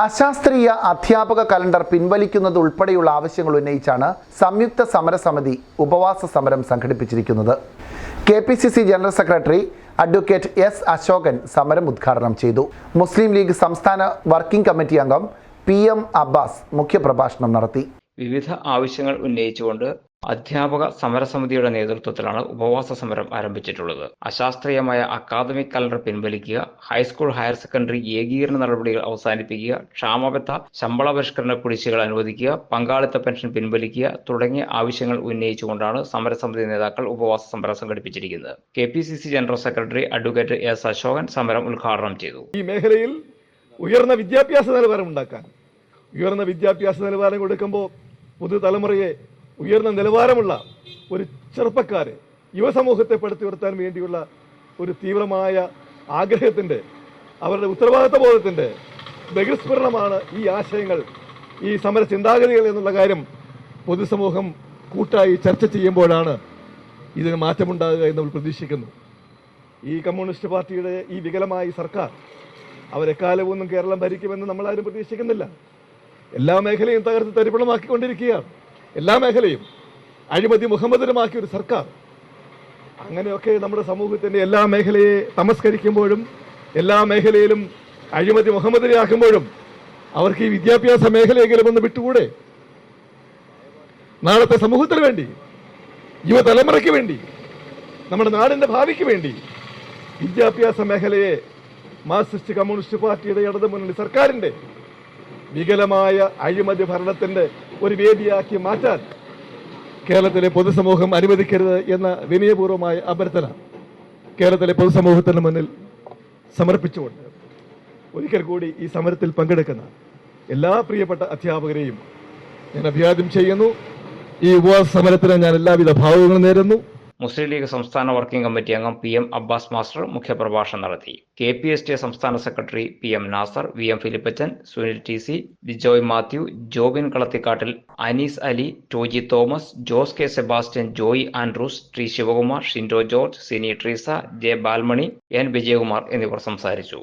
അശാസ്ത്രീയ അധ്യാപക കലണ്ടർ പിൻവലിക്കുന്നത് ഉൾപ്പെടെയുള്ള ആവശ്യങ്ങൾ ഉന്നയിച്ചാണ് സംയുക്ത സമരസമിതി ഉപവാസ സമരം സംഘടിപ്പിച്ചിരിക്കുന്നത്. K P C C general secretary advocate S Ashokan സമരം ഉദ്ഘാടനം ചെയ്തു. മുസ്ലിം ലീഗ് സംസ്ഥാന വർക്കിംഗ് കമ്മിറ്റി അംഗം പി എം അബ്ബാസ് മുഖ്യപ്രഭാഷണം നടത്തി. വിവിധ ആവശ്യങ്ങൾ ഉന്നയിച്ചുകൊണ്ട് അധ്യാപക സമരസമിതിയുടെ നേതൃത്വത്തിലാണ് ഉപവാസ സമരം ആരംഭിച്ചിട്ടുള്ളത്. അശാസ്ത്രീയമായ അക്കാദമിക് കലണ്ടർ പിൻവലിക്കുക ഹൈസ്കൂൾ ഹയർ സെക്കൻഡറി ഏകീകരണ നടപടികൾ അവസാനിപ്പിക്കുക ക്ഷാമബത്ത ശമ്പള പരിഷ്കരണ കുടിശ്ശികൾ അനുവദിക്കുക പങ്കാളിത്ത പെൻഷൻ പിൻവലിക്കുക തുടങ്ങിയ ആവശ്യങ്ങൾ ഉന്നയിച്ചുകൊണ്ടാണ് സമരസമിതി നേതാക്കൾ ഉപവാസ സമരം സംഘടിപ്പിച്ചിരിക്കുന്നത്. K general secretary advocate S Ashokan സമരം ഉദ്ഘാടനം ചെയ്തു. ഈ മേഖലയിൽ ഉയർന്ന വിദ്യാഭ്യാസ നിലവാരം ഉണ്ടാക്കാൻ ഉയർന്ന വിദ്യാഭ്യാസ നിലവാരം കൊടുക്കുമ്പോൾ പുതുതലമുറയെ ഉയർന്ന നിലവാരമുള്ള ഒരു ചെറുപ്പക്കാരെ യുവസമൂഹത്തെ പെടുത്തി ഉയർത്താൻ വേണ്ടിയുള്ള ഒരു തീവ്രമായ ആഗ്രഹത്തിന്റെ അവരുടെ ഉത്തരവാദിത്വ ബോധത്തിന്റെ ബഹിസ്ഫുരണമാണ് ഈ ആശയങ്ങൾ ഈ സമര ചിന്താഗതികൾ എന്നുള്ള കാര്യം പൊതുസമൂഹം കൂട്ടായി ചർച്ച ചെയ്യുമ്പോഴാണ് ഇതിന് മാറ്റമുണ്ടാകുക എന്ന് നമ്മൾ പ്രതീക്ഷിക്കുന്നു. ഈ കമ്മ്യൂണിസ്റ്റ് പാർട്ടിയുടെ ഈ വികലമായ സർക്കാർ സർക്കാർ അവരെക്കാലമൊന്നും കേരളം ഭരിക്കുമെന്ന് നമ്മളാരും പ്രതീക്ഷിക്കുന്നില്ല. എല്ലാ മേഖലയും തകർത്ത് തരിപ്പണമാക്കിക്കൊണ്ടിരിക്കുകയാണ്. എല്ലാ മേഖലയും അഴിമതി മുഹമ്മദിനുമാക്കിയ ഒരു സർക്കാർ. അങ്ങനെയൊക്കെ നമ്മുടെ സമൂഹത്തിന്റെ എല്ലാ മേഖലയെ തമസ്കരിക്കുമ്പോഴും എല്ലാ മേഖലയിലും അഴിമതി മുഹമ്മദിനെയാക്കുമ്പോഴും അവർക്ക് ഈ വിദ്യാഭ്യാസ മേഖലയെങ്കിലും ഒന്ന് വിട്ടുകൂടെ? നാളത്തെ സമൂഹത്തിന് വേണ്ടി യുവതലമുറയ്ക്ക് വേണ്ടി നമ്മുടെ നാടിന്റെ ഭാവിക്ക് വേണ്ടി വിദ്യാഭ്യാസ മേഖലയെ മാർക്സിസ്റ്റ് കമ്മ്യൂണിസ്റ്റ് പാർട്ടിയുടെ ഇടതു മുന്നണി സർക്കാരിന്റെ വികലമായ അഴിമതി ഭരണത്തിന്റെ ഒരു വേദിയാക്കി മാറ്റാൻ കേരളത്തിലെ പൊതുസമൂഹം അനുവദിക്കരുത് എന്ന വിനയപൂർവമായ അഭ്യർത്ഥന കേരളത്തിലെ പൊതുസമൂഹത്തിന് മുന്നിൽ സമർപ്പിച്ചുകൊണ്ട് ഒരിക്കൽ കൂടി ഈ സമരത്തിൽ പങ്കെടുക്കുന്ന എല്ലാ പ്രിയപ്പെട്ട അധ്യാപകരെയും ഞാൻ അഭിവാദ്യം ചെയ്യുന്നു. ഈ ഉപവാസ സമരത്തിന് ഞാൻ എല്ലാവിധ ഭാവങ്ങളും നേരുന്നു. മുസ്ലിം ലീഗ് സംസ്ഥാന വർക്കിംഗ് കമ്മിറ്റി അംഗം പി എം അബ്ബാസ് മാസ്റ്റർ മുഖ്യപ്രഭാഷണം നടത്തി. കെ പി എസ് ടി സംസ്ഥാന secretary P M Nasar V M Philippachan Sunil T C Bijoy Mathew Jobin Kalathikattil Anees Ali Toji Thomas Jose K Sebastian Joy Andrews T Sivakumar Shindo George Sini Treesa J Balmani N Vijayakumar എന്നിവർ സംസാരിച്ചു.